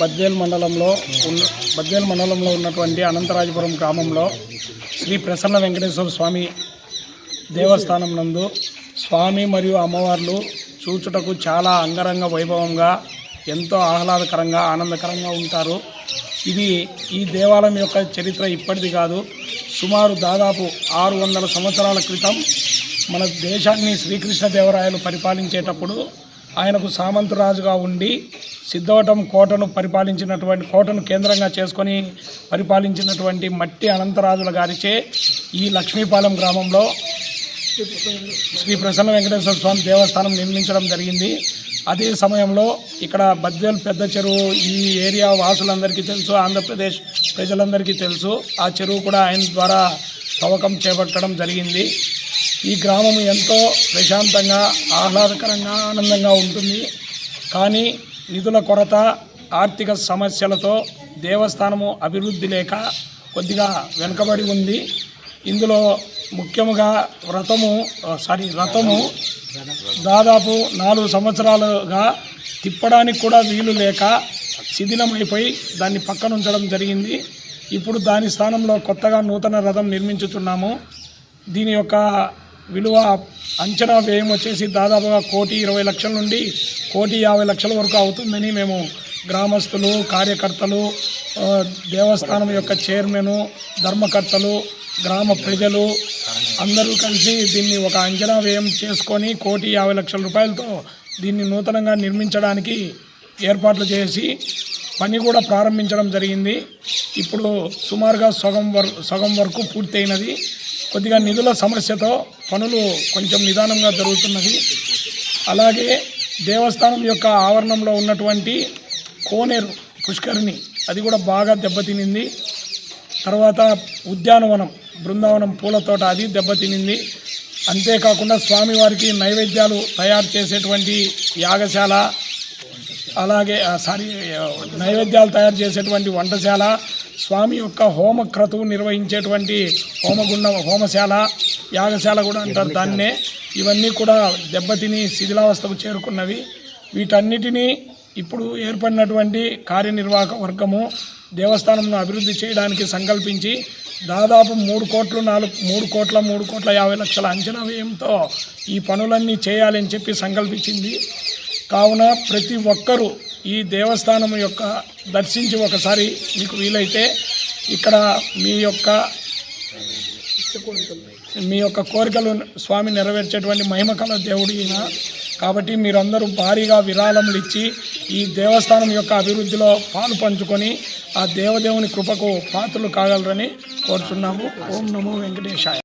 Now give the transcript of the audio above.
బద్వేల్ మండలంలో ఉన్న బద్వేల్ మండలంలో ఉన్నటువంటి అనంతరాజపురం గ్రామంలో శ్రీ ప్రసన్న వెంకటేశ్వర స్వామి దేవస్థానం నందు స్వామి మరియు అమ్మవార్లు చూచుటకు చాలా అంగరంగ వైభవంగా ఎంతో ఆహ్లాదకరంగా ఆనందకరంగా ఉంటారు. ఇది ఈ దేవాలయం యొక్క చరిత్ర ఇప్పటిది కాదు. సుమారు దాదాపు ఆరు వందల సంవత్సరాల క్రితం మన దేశాన్ని శ్రీకృష్ణదేవరాయలు పరిపాలించేటప్పుడు ఆయనకు సామంతరాజుగా ఉండి సిద్ధవటం కోటను పరిపాలించినటువంటి కోటను కేంద్రంగా చేసుకొని పరిపాలించినటువంటి మట్టి అనంతరాజుల గారిచే ఈ లక్ష్మీపాలెం గ్రామంలో శ్రీ ప్రసన్న వెంకటేశ్వర స్వామి దేవస్థానం నిర్మించడం జరిగింది. అదే సమయంలో ఇక్కడ బద్వేల్ పెద్ద చెరువు ఈ ఏరియా వాసులందరికీ తెలుసు ఆంధ్రప్రదేశ్ ప్రజలందరికీ తెలుసు. ఆ చెరువు కూడా ఆయన ద్వారా తవ్వకం చేపట్టడం జరిగింది. ఈ గ్రామం ఎంతో ప్రశాంతంగా ఆహ్లాదకరంగా ఆనందంగా ఉంటుంది. కానీ నిధుల కొరత ఆర్థిక సమస్యలతో దేవస్థానము అభివృద్ధి లేక కొద్దిగా వెనుకబడి ఉంది. ఇందులో ముఖ్యముగా వ్రతము సారీ రథము దాదాపు నాలుగు సంవత్సరాలుగా తిప్పడానికి కూడా వీలు లేక శిథిలమైపోయి దాన్ని పక్కన ఉంచడం జరిగింది. ఇప్పుడు దాని స్థానంలో కొత్తగా నూతన రథం నిర్మించుచున్నాము. దీని యొక్క విలువ అంచనా వ్యయం వచ్చేసి దాదాపుగా కోటి ఇరవై లక్షల నుండి కోటి యాభై లక్షల వరకు అవుతుందని మేము గ్రామస్తులు కార్యకర్తలు దేవస్థానం యొక్క చైర్మను ధర్మకర్తలు గ్రామ ప్రజలు అందరూ కలిసి దీన్ని ఒక అంచనా వ్యయం చేసుకొని కోటి యాభై లక్షల రూపాయలతో దీన్ని నూతనంగా నిర్మించడానికి ఏర్పాట్లు చేసి పని కూడా ప్రారంభించడం జరిగింది. ఇప్పుడు సుమారుగా సగం వర్ సగం వరకు పూర్తయినది. కొద్దిగా నిధుల సమస్యతో పనులు కొంచెం నిదానంగా జరుగుతున్నది. అలాగే దేవస్థానం యొక్క ఆవరణంలో ఉన్నటువంటి కోనేరు పుష్కరిణి అది కూడా బాగా దెబ్బతినింది. తర్వాత ఉద్యానవనం బృందావనం పూల తోట అది దెబ్బతినింది. అంతేకాకుండా స్వామివారికి నైవేద్యాలు తయారు చేసేటువంటి యాగశాల అలాగే సారీ నైవేద్యాలు తయారు చేసేటువంటి వంటశాల స్వామి యొక్క హోమ క్రతువు నిర్వహించేటువంటి హోమగుండ హోమశాల యాగశాల కూడా అంటారు దాన్నే. ఇవన్నీ కూడా దెబ్బతిని శిథిలావస్థకు చేరుకున్నవి. వీటన్నిటినీ ఇప్పుడు ఏర్పడినటువంటి కార్యనిర్వాహక వర్గము దేవస్థానంను అభివృద్ధి చేయడానికి సంకల్పించి దాదాపు మూడు కోట్లు నాలుగు మూడు కోట్ల మూడు కోట్ల యాభై లక్షల అంచనా వ్యయంతో ఈ పనులన్నీ చేయాలని చెప్పి సంకల్పించింది. కావున ప్రతి ఒక్కరూ ఈ దేవస్థానం యొక్క దర్శించి ఒకసారి మీకు వీలైతే ఇక్కడ మీ యొక్క మీ యొక్క కోరికలు స్వామి నెరవేర్చేటువంటి మహిమకల దేవుడు కాబట్టి మీరందరూ భారీగా విరాళములు ఇచ్చి ఈ దేవస్థానం యొక్క అభివృద్ధిలో పాలు పంచుకొని ఆ దేవదేవుని కృపకు పాత్రలు కాగలరని కోరుచున్నాము. ఓం నమో వెంకటేశాయ.